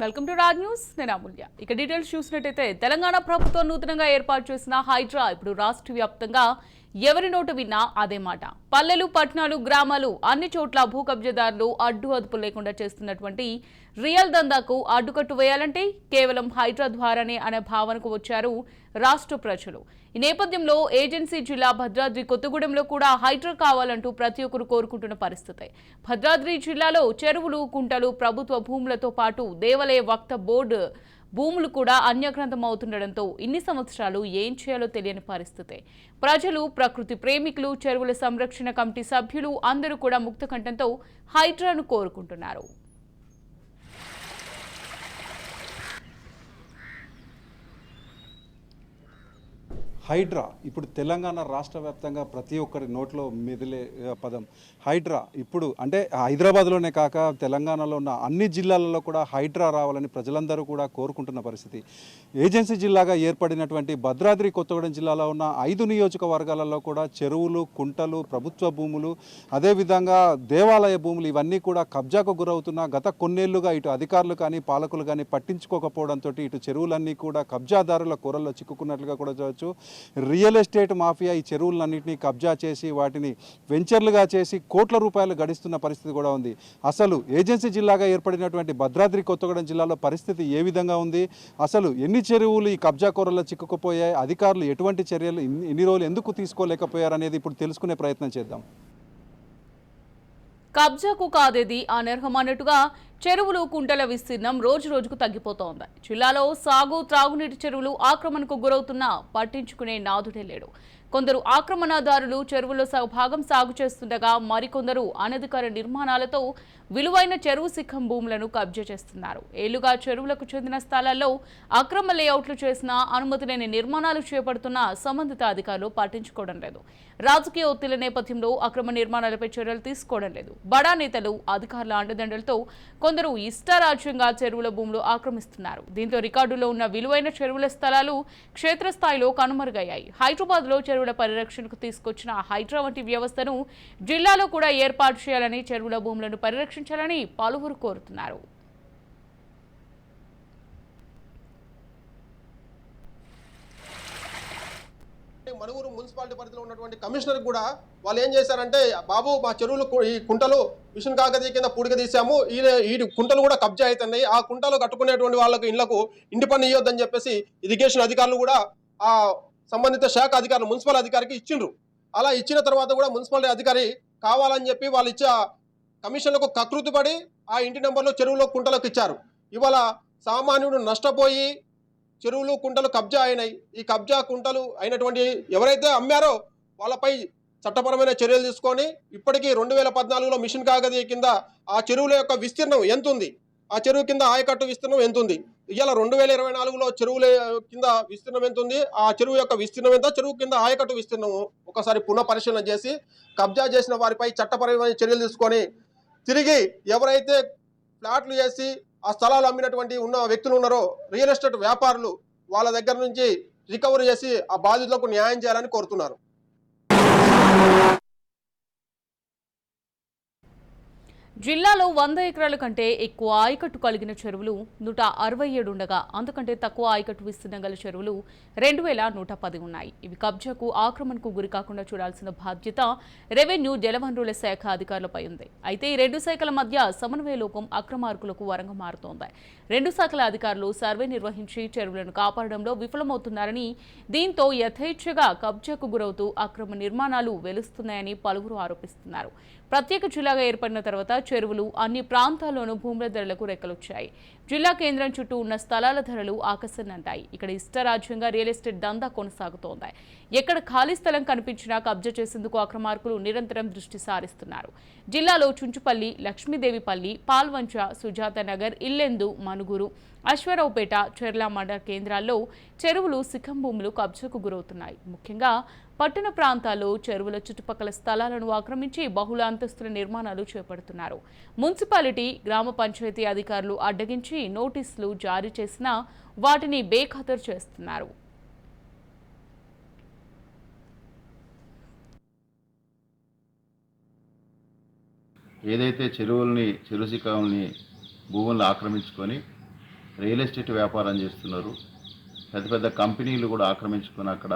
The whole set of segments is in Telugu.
Welcome to Raj news. నేను అమూల్య. ఇక డీటెయిల్స్ చూసినట్టయితే తెలంగాణ ప్రభుత్వం నూతనంగా ఏర్పాటు చేసిన హైడ్రా ఇప్పుడు రాష్ట్ర వ్యాప్తంగా ఎవరి నోటు విన్నా అదే మాట. పల్లెలు పట్టణాలు గ్రామాలు అన్ని చోట్ల భూ కబ్జాదారులు అడ్డు అదుపు లేకుండా చేస్తున్నటువంటి రియల్ దందాకు అడ్డుకట్టు వేయాలంటే కేవలం హైడ్రా ద్వారానే అనే భావనకు వచ్చారు రాష్ట్ర ప్రజలు. ఈ నేపథ్యంలో ఏజెన్సీ జిల్లా భద్రాద్రి కొత్తగూడెంలో కూడా హైడ్రా కావాలంటూ ప్రతి ఒక్కరు కోరుకుంటున్న పరిస్థితి. భద్రాద్రి జిల్లాలో చెరువులు కుంటలు ప్రభుత్వ భూములతో పాటు దేవాలయ వక్త బోర్డు భూములు కూడా అన్యగ్రంథం అవుతుండడంతో ఇన్ని సంవత్సరాలు ఏం చేయాలో తెలియని పరిస్థితి. ప్రజలు ప్రకృతి ప్రేమికులు చెరువుల సంరక్షణ కమిటీ సభ్యులు అందరూ కూడా ముక్త కంఠంతో హైడ్రాను కోరుకుంటున్నారు. హైడ్రా ఇప్పుడు తెలంగాణ రాష్ట్ర వ్యాప్తంగా ప్రతి ఒక్కరి నోట్లో మెదిలే పదం. హైడ్రా ఇప్పుడు అంటే హైదరాబాద్లోనే కాక తెలంగాణలో ఉన్న అన్ని జిల్లాలలో కూడా హైడ్రా రావాలని ప్రజలందరూ కూడా కోరుకుంటున్న పరిస్థితి. ఏజెన్సీ జిల్లాగా ఏర్పడినటువంటి భద్రాద్రి కొత్తగూడెం జిల్లాలో ఉన్న ఐదు నియోజకవర్గాలలో కూడా చెరువులు కుంటలు ప్రభుత్వ భూములు అదేవిధంగా దేవాలయ భూములు ఇవన్నీ కూడా కబ్జాకు గురవుతున్న గత కొన్నేళ్ళుగా ఇటు అధికారులు కానీ పాలకులు కానీ పట్టించుకోకపోవడంతో ఇటు చెరువులన్నీ కూడా కబ్జాదారుల కూరల్లో చిక్కుకున్నట్లుగా కూడా చూడవచ్చు రియల్ ఎస్టేట్ మాఫియా ఈ చెరువులన్నింటినీ కబ్జా చేసి వాటిని వెంచర్లుగా చేసి కోట్ల రూపాయలు గడిస్తున్న పరిస్థితి కూడా ఉంది. అసలు ఏజెన్సీ జిల్లాగా ఏర్పడినటువంటి భద్రాద్రి కొత్తగూడెం జిల్లాలో పరిస్థితి ఏ విధంగా ఉంది? అసలు ఎన్ని చెరువులు ఈ కబ్జా కూరల్లో చిక్కుకుపోయాయి? అధికారులు ఎటువంటి చర్యలు ఇన్ని రోజులు ఎందుకు తీసుకోలేకపోయారు అనేది ఇప్పుడు తెలుసుకునే ప్రయత్నం చేద్దాం. కబ్జాకు కాదేది అనర్హమన్నట్టుగా చెరువులు కుంటల విస్తీర్ణం రోజు రోజుకు తగ్గిపోతోంది. జిల్లాలో సాగు త్రాగునీటి చెరువులు ఆక్రమణకు గురవుతున్నా పట్టించుకునే నాదుడే లేడు. కొందరు ఆక్రమణదారులు చెరువులో భాగం సాగు చేస్తుండగా మరికొందరు అనధికార నిర్మాణాలతో విలువైన చెరువు సిక్కం భూములను కబ్జా చేస్తున్నారు. ఏళ్ళుగా చెరువులకు చెందిన స్థలాల్లో అక్రమ లేఅవుట్లు చేసిన అనుమతి లేని నిర్మాణాలు చేపడుతున్న సంబంధిత అధికారులు పట్టించుకోవడం లేదు. రాజకీయ ఒత్తిళ్ళ నేపథ్యంలో అక్రమ నిర్మాణాలపై చర్యలు తీసుకోవడం లేదు. బడా నేతలు అధికారుల అండదండలతో కొందరు ఇష్టారాజ్యంగా చెరువుల భూములు ఆక్రమిస్తున్నారు. దీంతో రికార్డులో ఉన్న విలువైన చెరువుల స్థలాలు క్షేత్రస్థాయిలో కనుమరుగయ్యాయి. హైదరాబాద్లో చెరువుల పరిరక్షణకు తీసుకొచ్చిన హైడ్రా వంటి వ్యవస్థను జిల్లాలో కూడా ఏర్పాటు చేయాలని చెరువుల భూములను పరిరక్షణ పరిరక్షించాలని పలువురు కోరుతున్నారు. మనుగురు మున్సిపాలిటీ పరిధిలో ఉన్నటువంటి కమిషనర్ కూడా వాళ్ళు ఏం చేశారంటే బాబు మా చెరువులు ఈ కుంటలు మిషన్ కాకతీయ కింద పూడిక తీసాము ఈ ఈ కుంటలు కూడా కబ్జా అవుతున్నాయి. ఆ కుంటలు కట్టుకునేటువంటి వాళ్ళకు ఇళ్ళకు ఇంటి పని ఇవ్వద్దని చెప్పేసి ఇరిగేషన్ అధికారులు కూడా ఆ సంబంధిత శాఖ అధికారులు మున్సిపల్ అధికారికి ఇచ్చిండ్రు. అలా ఇచ్చిన తర్వాత కూడా మున్సిపాలిటీ అధికారి కావాలని చెప్పి వాళ్ళు ఇచ్చే కమిషన్లకు కకృతిపడి ఆ ఇంటి నెంబర్లో చెరువులో కుంటలకు ఇచ్చారు. ఇవాళ సామాన్యుడు నష్టపోయి చెరువులు కుంటలు కబ్జా అయినాయి. ఈ కబ్జా కుంటలు అయినటువంటి ఎవరైతే అమ్మారో వాళ్ళపై చట్టపరమైన చర్యలు తీసుకొని ఇప్పటికీ రెండు వేల పద్నాలుగులో మిషన్ కాగది కింద ఆ చెరువుల యొక్క విస్తీర్ణం ఎంత ఉంది ఆ చెరువు కింద ఆయకట్టు విస్తీర్ణం ఎంత ఉంది ఇవాళ రెండు వేల ఇరవై నాలుగులో చెరువుల కింద విస్తీర్ణం ఎంత ఉంది ఆ చెరువు యొక్క విస్తీర్ణం ఎంత? చెరువు కింద ఆయకట్టు విస్తీర్ణం ఒకసారి పునః పరిశీలన చేసి కబ్జా చేసిన వారిపై చట్టపరమైన చర్యలు తీసుకొని తిరిగి ఎవరైతే ఫ్లాట్లు చేసి ఆ స్థలాలు అమ్మినటువంటి ఉన్న వ్యక్తులు ఉన్నారో రియల్ ఎస్టేట్ వ్యాపారులు వాళ్ళ దగ్గర నుంచి రికవరీ చేసి ఆ బాధితులకు న్యాయం చేయాలని కోరుతున్నారు. జిల్లాలో వంద ఎకరాల కంటే ఎక్కువ ఆయకట్టు కలిగిన చెరువులు నూట అరవై ఏడు ఉండగా అందుకంటే తక్కువ ఆయకట్టు విస్తీర్ణం గల చెరువులు రెండు వేల నూట పది ఉన్నాయి. ఇవి కబ్జాకు ఆక్రమణకు గురి కాకుండా చూడాల్సిన బాధ్యత రెవెన్యూ జలవనరుల శాఖ అధికారులపై ఉంది. అయితే ఈ రెండు శాఖల మధ్య సమన్వయ లోపం అక్రమార్కులకు వరంగా మారుతోంది. రెండు శాఖల అధికారులు సర్వే నిర్వహించి చెరువులను కాపాడడంలో విఫలమవుతున్నారని దీంతో యథేచ్ఛగా కబ్జాకు గురవుతూ అక్రమ నిర్మాణాలు వెలుస్తున్నాయని పలువురు ఆరోపిస్తున్నారు. ప్రత్యేక జిల్లాగా ఏర్పడిన తర్వాత చెరువులు అన్ని ప్రాంతాల్లోనూ భూముల ధరలకు రెక్కలొచ్చాయి. జిల్లా కేంద్రం చుట్టూ ఉన్న స్థలాల ధరలు ఆకర్షణంటాయి ఇక్కడ ఇష్టరాజ్యంగా రియల్ ఎస్టేట్ దందా కొనసాగుతోంది. ఎక్కడ ఖాళీ స్థలం కనిపించినా కబ్జా చేసేందుకు అక్రమార్కులు నిరంతరం దృష్టి సారిస్తున్నారు. జిల్లాలో చుంచుపల్లి లక్ష్మీదేవిపల్లి పాల్వంచ సుజాత నగర్ ఇల్లెందు మనుగురు అశ్వరావుపేట చెర్ల మండల కేంద్రాల్లో చెరువులు సిఖం భూములు కబ్జాకు గురవుతున్నాయి. ముఖ్యంగా పట్టణ ప్రాంతాలు చెరువుల చుట్టుపక్కల స్థలాలను ఆక్రమించి బహుళ అంతస్తుల నిర్మాణాలు చేపడుతున్నారు. మున్సిపాలిటీ గ్రామ పంచాయతీ అధికారులు అడ్డగించి నోటీసులు జారీ చేసినా వాటిని బేఖాతరు చేస్తున్నారు. ఏదైతే చెరువుల్ని చెరువు శిఖాలని భూములను ఆక్రమించుకొని రియల్ ఎస్టేట్ వ్యాపారం చేస్తున్నారు పెద్ద పెద్ద కంపెనీలు కూడా ఆక్రమించుకొని అక్కడ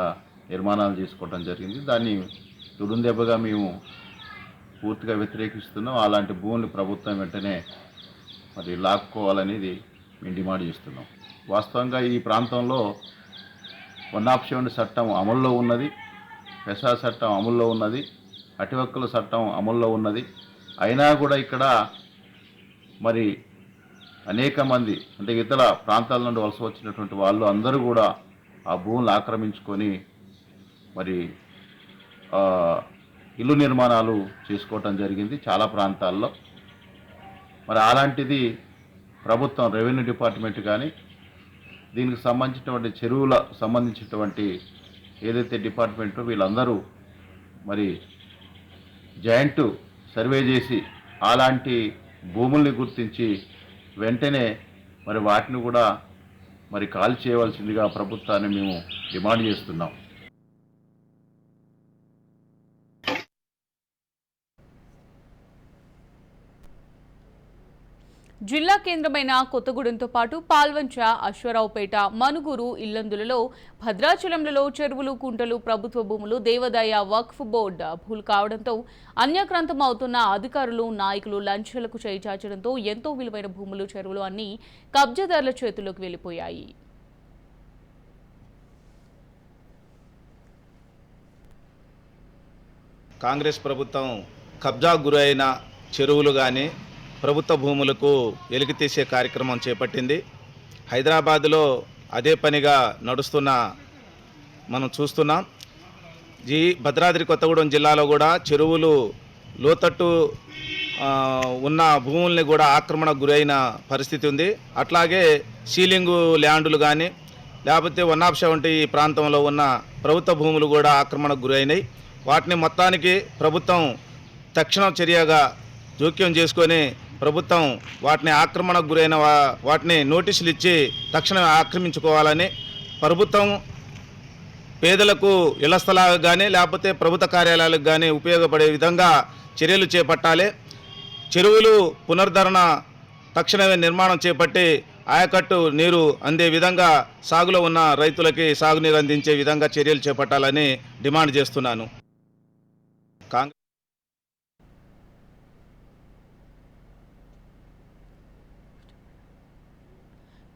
నిర్మాణాలు చేసుకోవడం జరిగింది. దాన్ని దుడుందెబ్బగా మేము పూర్తిగా వ్యతిరేకిస్తున్నాం. అలాంటి భూములు ప్రభుత్వం వెంటనే మరి లాక్కోవాలనేది మేము డిమాండ్ చేస్తున్నాం. వాస్తవంగా ఈ ప్రాంతంలో వన్ ఆప్షన్ చట్టం అమల్లో ఉన్నది. పెసా చట్టం అమల్లో ఉన్నది. అటివక్కుల చట్టం అమల్లో ఉన్నది. అయినా కూడా ఇక్కడ మరి అనేక మంది అంటే ఇతర ప్రాంతాల నుండి వలస వచ్చినటువంటి వాళ్ళు అందరూ కూడా ఆ భూములు ఆక్రమించుకొని మరి ఇల్లు నిర్మాణాలు చేసుకోవటం జరిగింది చాలా ప్రాంతాల్లో. మరి అలాంటిది ప్రభుత్వం రెవెన్యూ డిపార్ట్మెంట్ కానీ దీనికి సంబంధించినటువంటి చెరువుల సంబంధించినటువంటి ఏదైతే డిపార్ట్మెంటో వీళ్ళందరూ మరి జాయింట్ సర్వే చేసి అలాంటి భూముల్ని గుర్తించి వెంటనే మరి వాటిని కూడా మరి కాల్ చేయవలసిందిగా ప్రభుత్వాన్ని మేము డిమాండ్ చేస్తున్నాం. జిల్లా కేంద్రమైన కొత్తగూడెంతో పాటు పాల్వంచ అశ్వరావుపేట మనుగురు ఇల్లందులలో భద్రాచలంలలో చెరువులు కుంటలు ప్రభుత్వ భూములు దేవాదాయ వక్ఫ్ బోర్డు భూలు కావడంతో అన్యాక్రాంతం అవుతున్న అధికారులు నాయకులు లంచాలకు చేయిచాచడంతో ఎంతో విలువైన భూములు చెరువులు అన్నీ కబ్జాదారుల చేతుల్లోకి వెళ్ళిపోయాయి కాంగ్రెస్ ప్రభుత్వం కబ్జా గురైన చెరువులు కానీ ప్రభుత్వ భూములకు వెలికితీసే కార్యక్రమం చేపట్టింది. హైదరాబాదులో అదే పనిగా నడుస్తున్న మనం చూస్తున్నాం. జీ. భద్రాద్రి కొత్తగూడెం జిల్లాలో కూడా చెరువులు లోతట్టు ఉన్న భూముల్ని కూడా ఆక్రమణకు గురైన పరిస్థితి ఉంది. అట్లాగే సీలింగు ల్యాండ్లు కానీ లేకపోతే వన్ ఆఫ్ సెవెంటీ ప్రాంతంలో ఉన్న ప్రభుత్వ భూములు కూడా ఆక్రమణకు గురైనాయి. వాటిని మొత్తానికి ప్రభుత్వం తక్షణ చర్యగా జోక్యం చేసుకొని ప్రభుత్వం వాటిని ఆక్రమణకు గురైన వాటిని నోటీసులు ఇచ్చి తక్షణమే ఆక్రమించుకోవాలని ప్రభుత్వం పేదలకు ఇళ్ళ స్థలాలకు కానీ లేకపోతే ప్రభుత్వ కార్యాలయాలకు కానీ ఉపయోగపడే విధంగా చర్యలు చేపట్టాలి. చెరువులు పునరుద్ధరణ తక్షణమే నిర్మాణం చేపట్టి ఆయకట్టు నీరు అందే విధంగా సాగులో ఉన్న రైతులకి సాగునీరు అందించే విధంగా చర్యలు చేపట్టాలని డిమాండ్ చేస్తున్నాను కాంగ్రెస్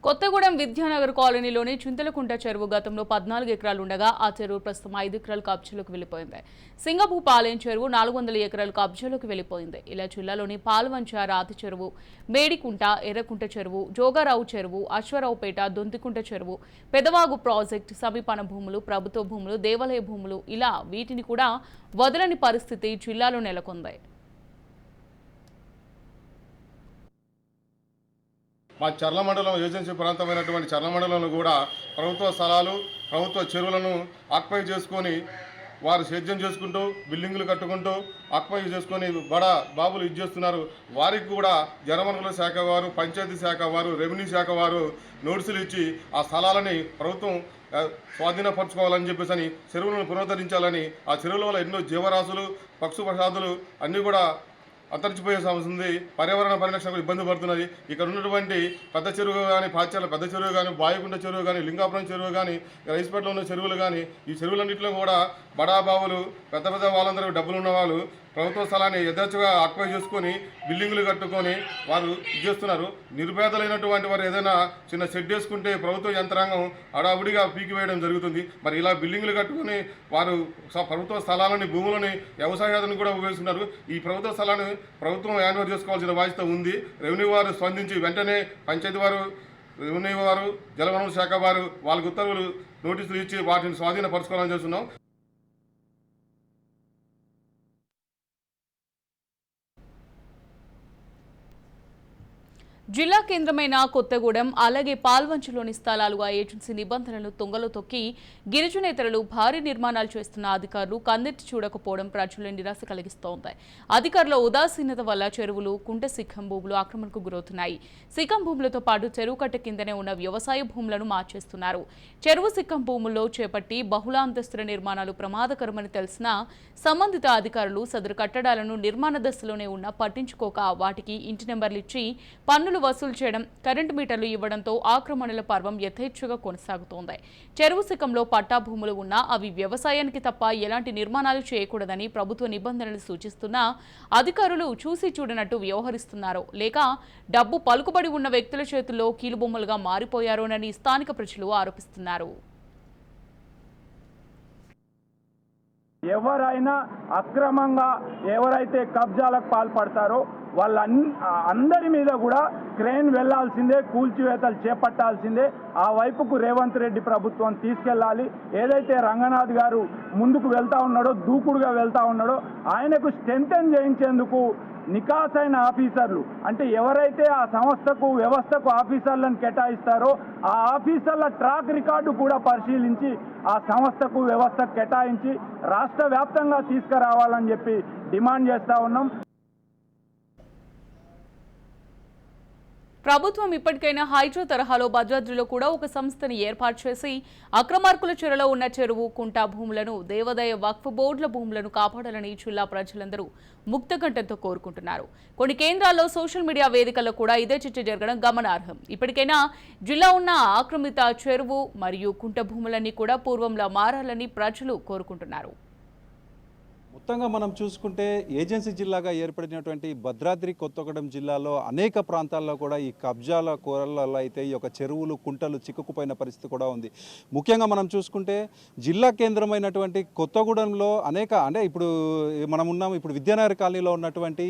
కొత్తగూడెం విద్యానగర్ కాలనీలోని చింతలకుంట చెరువు గతంలో పద్నాలుగు ఎకరాలు ఉండగా ఆ చెరువు ప్రస్తుతం ఐదు ఎకరాలు కబ్జాలోకి వెళ్ళిపోయింది సింగభూపాలెం చెరువు నాలుగు వందల ఎకరాలు కబ్జాలోకి వెళ్ళిపోయింది ఇలా జిల్లాలోని పాల్వంచ రాతి చెరువు మేడికుంట ఎర్రకుంట చెరువు జోగారావు చెరువు అశ్వరావుపేట దొంతికుంట చెరువు పెదవాగు ప్రాజెక్టు సమీపన భూములు ప్రభుత్వ భూములు దేవాలయ భూములు ఇలా వీటిని కూడా వదలని పరిస్థితి జిల్లాలో నెలకొంది. మా చర్ల మండలం ఏజెన్సీ ప్రాంతమైనటువంటి చర్ల మండలంలో కూడా ప్రభుత్వ స్థలాలు ప్రభుత్వ చెరువులను ఆక్పై చేసుకొని వారు సేద్యం చేసుకుంటూ బిల్డింగులు కట్టుకుంటూ ఆక్పై చేసుకొని బడ బాబులు ఇది చేస్తున్నారు. వారికి కూడా జలవనరుల శాఖ వారు పంచాయతీ శాఖ వారు రెవెన్యూ శాఖ వారు నోటీసులు ఇచ్చి ఆ స్థలాలని ప్రభుత్వం స్వాధీనపరచుకోవాలని చెప్పేసి అని చెరువులను పునరుద్ధరించాలని ఆ చెరువుల వల్ల ఎన్నో జీవరాశులు పక్షు ప్రసాదులు అన్నీ కూడా అంతరించిపోయే సమస్య ఉంది. పర్యావరణ పరిరక్షణకు ఇబ్బంది పడుతున్నది. ఇక్కడ ఉన్నటువంటి పెద్ద చెరువు కానీ పాచాల పెద్ద చెరువు కానీ బాయిగుంట చెరువు కానీ లింగాపురం చెరువు కానీ రైస్పేటలో ఉన్న చెరువులు కానీ ఈ చెరువులన్నింటిలో కూడా బడా బావులు పెద్ద పెద్ద వాళ్ళందరూ డబ్బులు ఉన్నవాళ్ళు ప్రభుత్వ స్థలాన్ని యథేచ్ఛగా ఆక్యుపై చేసుకొని బిల్డింగులు కట్టుకొని వారు ఇది చేస్తున్నారు. నిరుపేదలైనటువంటి వారు ఏదైనా చిన్న షెడ్ వేసుకుంటే ప్రభుత్వ యంత్రాంగం అడావుడిగా పీకివేయడం జరుగుతుంది. మరి ఇలా బిల్డింగులు కట్టుకొని వారు స- ప్రభుత్వ స్థలాలని భూములని వ్యవసాయాలను కూడా ఉపయోగిస్తున్నారు. ఈ ప్రభుత్వ స్థలాన్ని ప్రభుత్వం హ్యాండ్ చేసుకోవాల్సిన బాధ్యత ఉంది. రెవెన్యూ వారు స్పందించి వెంటనే పంచాయతీ వారు రెవెన్యూ వారు జలవనరుల శాఖ వారు వాళ్ళకి ఉత్తర్వులు నోటీసులు ఇచ్చి వాటిని స్వాధీనపరచుకోవాలని చేస్తున్నాం. జిల్లా కేంద్రమైన కొత్తగూడెం అలాగే పాల్వంచులోని స్థలాలుగా ఏజెన్సీ నిబంధనలు తొంగలో తొక్కి గిరిజనేతరులు భారీ నిర్మాణాలు చేస్తున్న అధికారులు కందెట్టి చూడకపోవడం ప్రజల్లో నిరాశ కలిగిస్తోంది. అధికారుల ఉదాసీనత వల్ల చెరువులు కుంట సిక్కం భూములు ఆక్రమణకు గురవుతున్నాయి. సిక్కం భూములతో పాటు చెరువు కట్ట కిందనే ఉన్న వ్యవసాయ భూములను మార్చేస్తున్నారు. చెరువు సిక్కం భూముల్లో చేపట్టి బహుళ అంతస్తుల నిర్మాణాలు ప్రమాదకరమని తెలిసిన సంబంధిత అధికారులు సదరు కట్టడాలను నిర్మాణ దశలోనే ఉన్న పట్టించుకోక వాటికి ఇంటి నెంబర్లు ఇచ్చి పన్నులు వసూలు చేయడం కరెంటు మీటర్లు ఇవ్వడంతో ఆక్రమణల పర్వం యథేచ్ఛగా కొనసాగుతోంది. చెరువు శిఖంలో పట్టా భూములు ఉన్నా అవి వ్యవసాయానికి తప్ప ఎలాంటి నిర్మాణాలు చేయకూడదని ప్రభుత్వ నిబంధనలు సూచిస్తున్నా అధికారులు చూసి చూడనట్టు వ్యవహరిస్తున్నారో. లేక డబ్బు పలుకుబడి ఉన్న వ్యక్తుల చేతుల్లో కీలుబొమ్మలుగా మారిపోయారోనని స్థానిక ప్రజలు ఆరోపిస్తున్నారు. ఎవరైనా అక్రమంగా ఎవరైతే కబ్జాలకు పాల్పడతారో వాళ్ళ అందరి మీద కూడా క్రెయిన్ వెళ్ళాల్సిందే కూల్చివేతలు చేపట్టాల్సిందే. ఆ వైపుకు రేవంత్ రెడ్డి ప్రభుత్వం తీసుకెళ్ళాలి. ఏదైతే రంగనాథ్ గారు ముందుకు వెళ్తా ఉన్నాడో దూకుడుగా వెళ్తా ఉన్నాడో ఆయనకు స్ట్రెంథెన్ చేయించేందుకు నికాసైన ఆఫీసర్లు అంటే ఎవరైతే ఆ సంస్థకు వ్యవస్థకు ఆఫీసర్లను కేటాయిస్తారో ఆ ఆఫీసర్ల ట్రాక్ రికార్డు కూడా పరిశీలించి ఆ సంస్థకు వ్యవస్థకు కేటాయించి రాష్ట్ర వ్యాప్తంగా తీసుకురావాలని చెప్పి డిమాండ్ చేస్తా ఉన్నాం. ప్రభుత్వం ఇప్పటికైనా హైడ్రో తరహాలో భద్రాద్రిలో కూడా ఒక సంస్థని ఏర్పాటు చేసి అక్రమార్కుల చెరలో ఉన్న చెరువు కుంటా భూములను దేవాదాయ వక్ఫ్ బోర్డుల భూములను కాపాడాలని జిల్లా ప్రజలందరూ ముక్తకంఠంతో కోరుకుంటున్నారు. కొన్ని కేంద్రాల్లో సోషల్ మీడియా వేదికల్లో కూడా ఇదే చర్చ జరగడం గమనార్హం. ఇప్పటికైనా జిల్లా ఉన్న ఆక్రమిత చెరువు మరియు కుంట భూములన్నీ కూడా పూర్వంలా మారాలని ప్రజలు కోరుకుంటున్నారు. మొత్తంగా మనం చూసుకుంటే ఏజెన్సీ జిల్లాగా ఏర్పడినటువంటి భద్రాద్రి కొత్తగూడెం జిల్లాలో అనేక ప్రాంతాల్లో కూడా ఈ కబ్జాల కూరలలో అయితే ఈ యొక్క చెరువులు కుంటలు చిక్కుకుపోయిన పరిస్థితి కూడా ఉంది. ముఖ్యంగా మనం చూసుకుంటే జిల్లా కేంద్రమైనటువంటి కొత్తగూడెంలో అనేక అంటే ఇప్పుడు మనం ఉన్నాం ఇప్పుడు విద్యానగర్ కాలనీలో ఉన్నటువంటి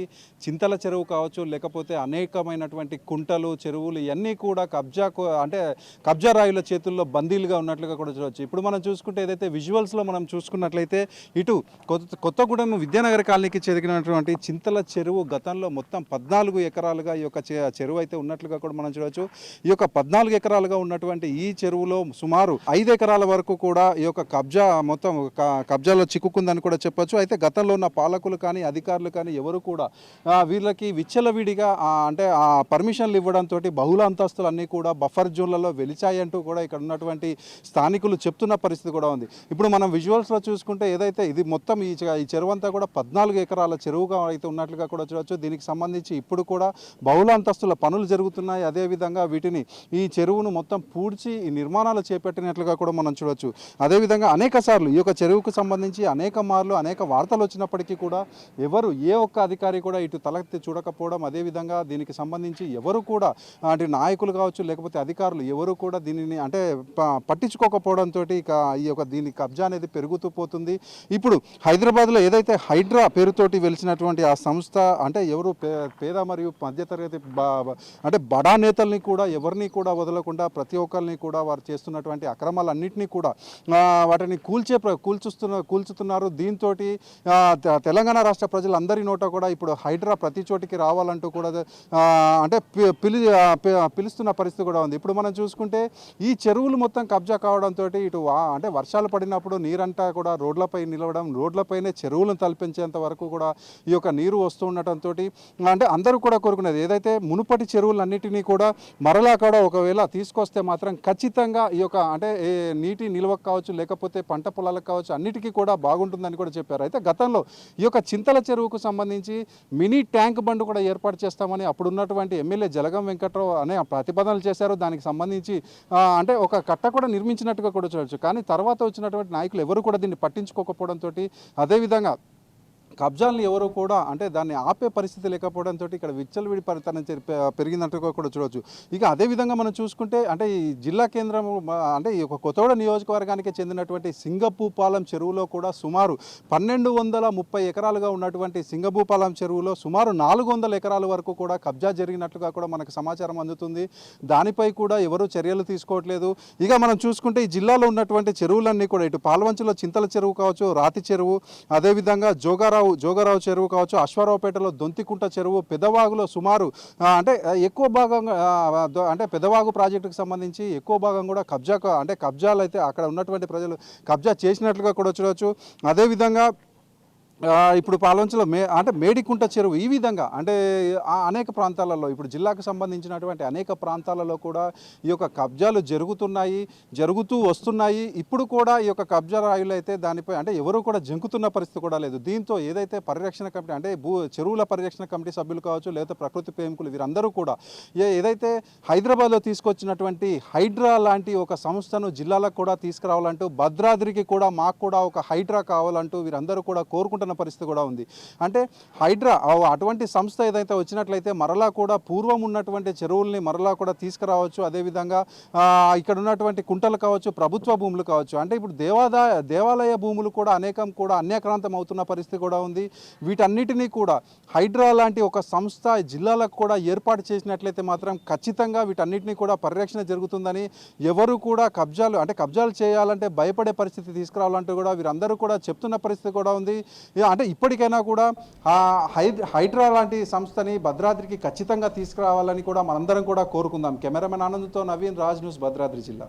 చింతల చెరువు కావచ్చు లేకపోతే అనేకమైనటువంటి కుంటలు చెరువులు ఇవన్నీ కూడా కబ్జా అంటే కబ్జా రాయుల చేతుల్లో బందీలుగా ఉన్నట్లుగా కూడా చూడవచ్చు. ఇప్పుడు మనం చూసుకుంటే ఏదైతే విజువల్స్లో మనం చూసుకున్నట్లయితే ఇటు కొత్త కొత్తగూడెం విద్యానగర్ కాలనీకి చెందినటువంటి చింతల చెరువు గతంలో మొత్తం పద్నాలుగు ఎకరాలుగా ఈ యొక్క చెరువు అయితే ఉన్నట్లుగా కూడా మనం చూడవచ్చు ఈ యొక్క పద్నాలుగు ఎకరాలుగా ఉన్నటువంటి ఈ చెరువులో సుమారు ఐదు ఎకరాల వరకు కూడా ఈ యొక్క కబ్జా మొత్తం కబ్జాలో చిక్కుకుందని కూడా చెప్పొచ్చు. అయితే గతంలో ఉన్న పాలకులు కానీ అధికారులు కానీ ఎవరు కూడా వీళ్ళకి విచ్చలవిడిగా అంటే ఆ పర్మిషన్లు ఇవ్వడంతో బహుళ అంతస్తులు అన్నీ కూడా బఫర్ జోన్లలో వెలిచాయంటూ కూడా ఇక్కడ ఉన్నటువంటి స్థానికులు చెప్తున్న పరిస్థితి కూడా ఉంది. ఇప్పుడు మనం విజువల్స్లో చూసుకుంటే ఏదైతే ఇది మొత్తం ఈ ఈ చెరువు అంతా కూడా పద్నాలుగు ఎకరాల చెరువుగా అయితే ఉన్నట్లుగా కూడా చూడవచ్చు దీనికి సంబంధించి ఇప్పుడు కూడా బహుళ అంతస్తుల పనులు జరుగుతున్నాయి. అదేవిధంగా వీటిని ఈ చెరువును మొత్తం పూడ్చి ఈ నిర్మాణాలు చేపట్టినట్లుగా కూడా మనం చూడవచ్చు అదేవిధంగా అనేక సార్లు ఈ యొక్క చెరువుకు సంబంధించి అనేక మార్లు అనేక వార్తలు వచ్చినప్పటికీ కూడా ఎవరు ఏ ఒక్క అధికారి కూడా ఇటు తలెత్తి చూడకపోవడం అదేవిధంగా దీనికి సంబంధించి ఎవరు కూడా అంటే నాయకులు కావచ్చు లేకపోతే అధికారులు ఎవరు కూడా దీనిని అంటే పట్టించుకోకపోవడంతో ఇక ఈ యొక్క దీని కబ్జా అనేది పెరుగుతూ పోతుంది. ఇప్పుడు హైదరాబాద్ హైదరాబాద్లో ఏదైతే హైడ్రా పేరుతోటి వెలిసినటువంటి ఆ సంస్థ అంటే ఎవరు పే- పేద మరియు మధ్యతరగతి బా- అంటే బడా నేతల్ని కూడా ఎవరిని కూడా వదలకుండా ప్రతి ఒక్కరిని కూడా వారు చేస్తున్నటువంటి అక్రమాలన్నింటినీ కూడా వాటిని కూల్చే ప్ర- కూల్చుస్తున్న కూల్చుతున్నారు. దీంతో తెలంగాణ రాష్ట్ర ప్రజలందరి నోట కూడా ఇప్పుడు హైడ్రా ప్రతి చోటికి రావాలంటూ కూడా అంటే పి- పిలి పి- పిలుస్తున్న పరిస్థితి కూడా ఉంది. ఇప్పుడు మనం చూసుకుంటే ఈ చెరువులు మొత్తం కబ్జా కావడంతో ఇటు వా అంటే వర్షాలు పడినప్పుడు నీరంతా కూడా రోడ్లపై నిలవడం రోడ్లపైనే చెరువులను తలపించేంత వరకు కూడా ఈ యొక్క నీరు వస్తూ ఉండటంతో అంటే అందరూ కూడా కోరుకునేది ఏదైతే మునుపటి చెరువులన్నిటినీ కూడా మరలా కూడా ఒకవేళ తీసుకొస్తే మాత్రం ఖచ్చితంగా ఈ యొక్క అంటే ఏ నీటి నిల్వకు కావచ్చు లేకపోతే పంట పొలాలకు కావచ్చు అన్నిటికీ కూడా బాగుంటుందని కూడా చెప్పారు. అయితే గతంలో ఈ యొక్క చింతల చెరువుకు సంబంధించి మినీ ట్యాంక్ బండ్ కూడా ఏర్పాటు చేస్తామని అప్పుడున్నటువంటి ఎమ్మెల్యే జలగం వెంకట్రావు అనే ప్రతిపాదనలు చేశారు. దానికి సంబంధించి అంటే ఒక కట్ట కూడా నిర్మించినట్టుగా కూడా చూడవచ్చు కానీ తర్వాత వచ్చినటువంటి నాయకులు ఎవరు కూడా దీన్ని పట్టించుకోకపోవడంతో అదేవిధంగా విధంగా కబ్జాలను ఎవరు కూడా అంటే దాన్ని ఆపే పరిస్థితి లేకపోవడంతో ఇక్కడ విచ్చలవిడి పరితనం పెరిగిందంటూ కూడా చూడవచ్చు ఇక అదేవిధంగా మనం చూసుకుంటే అంటే ఈ జిల్లా కేంద్రం అంటే ఈ యొక్క కొత్తగూడ నియోజకవర్గానికి చెందినటువంటి సింగపూపాలెం చెరువులో కూడా సుమారు పన్నెండు వందల ముప్పై ఎకరాలుగా ఉన్నటువంటి సింగపూపాలెం చెరువులో సుమారు నాలుగు వందల ఎకరాల వరకు కూడా కబ్జా జరిగినట్లుగా కూడా మనకు సమాచారం అందుతుంది. దానిపై కూడా ఎవరు చర్యలు తీసుకోవట్లేదు. ఇక మనం చూసుకుంటే ఈ జిల్లాలో ఉన్నటువంటి చెరువులన్నీ కూడా ఇటు పాల్వంచులో చింతల చెరువు కావచ్చు రాతి చెరువు అదేవిధంగా జోగారా జోగారావు చెరువు కావచ్చు అశ్వారావుపేటలో దొంతికుంట చెరువు పెదవాగులో సుమారు అంటే ఎక్కువ భాగం అంటే పెదవాగు ప్రాజెక్టుకు సంబంధించి ఎక్కువ భాగం కూడా కబ్జా అంటే కబ్జాలు అయితే అక్కడ ఉన్నటువంటి ప్రజలు కబ్జా చేసినట్లుగా కూడా చూడవచ్చు అదేవిధంగా ఇప్పుడు పాలంచలో మే అంటే మేడికుంట చెరువు ఈ విధంగా అంటే ఆ అనేక ప్రాంతాలలో ఇప్పుడు జిల్లాకు సంబంధించినటువంటి అనేక ప్రాంతాలలో కూడా ఈ యొక్క కబ్జాలు జరుగుతున్నాయి జరుగుతూ వస్తున్నాయి. ఇప్పుడు కూడా ఈ యొక్క కబ్జా రాయులు అయితే దానిపై అంటే ఎవరు కూడా జంకుతున్న పరిస్థితి కూడా లేదు. దీంతో ఏదైతే పరిరక్షణ కమిటీ అంటే భూ చెరువుల పరిరక్షణ కమిటీ సభ్యులు కావచ్చు లేదా ప్రకృతి ప్రేమికులు వీరందరూ కూడా ఏ ఏదైతే హైదరాబాద్లో తీసుకొచ్చినటువంటి హైడ్రా లాంటి ఒక సంస్థను జిల్లాలకు కూడా తీసుకురావాలంటూ భద్రాద్రికి కూడా మాకు కూడా ఒక హైడ్రా కావాలంటూ వీరందరూ కూడా కోరుకుంటున్నారు కోరుకుంటున్న పరిస్థితి కూడా ఉంది. అంటే హైడ్రా అటువంటి సంస్థ ఏదైతే వచ్చినట్లయితే మరలా కూడా పూర్వం ఉన్నటువంటి చెరువుల్ని మరలా కూడా తీసుకురావచ్చు. అదేవిధంగా ఇక్కడ ఉన్నటువంటి కుంటలు కావచ్చు ప్రభుత్వ భూములు కావచ్చు. అంటే ఇప్పుడు దేవాదాయ దేవాలయ భూములు కూడా అనేకం కూడా అన్యక్రాంతం అవుతున్న పరిస్థితి కూడా ఉంది. వీటన్నిటినీ కూడా హైడ్రా లాంటి ఒక సంస్థ జిల్లాలకు కూడా ఏర్పాటు చేసినట్లయితే మాత్రం ఖచ్చితంగా వీటన్నిటినీ కూడా పరిరక్షణ జరుగుతుందని ఎవరు కూడా కబ్జాలు అంటే కబ్జాలు చేయాలంటే భయపడే పరిస్థితి తీసుకురావాలంటూ కూడా వీరందరూ కూడా చెప్తున్న పరిస్థితి కూడా ఉంది. అంటే ఇప్పటికైనా కూడా హై హైడ్రా లాంటి సంస్థని భద్రాద్రికి ఖచ్చితంగా తీసుకురావాలని కూడా మనందరం కూడా కోరుకుందాం. కెమెరామెన్ ఆనంద్తో నవీన్ రాజ్ న్యూస్ భద్రాద్రి జిల్లా.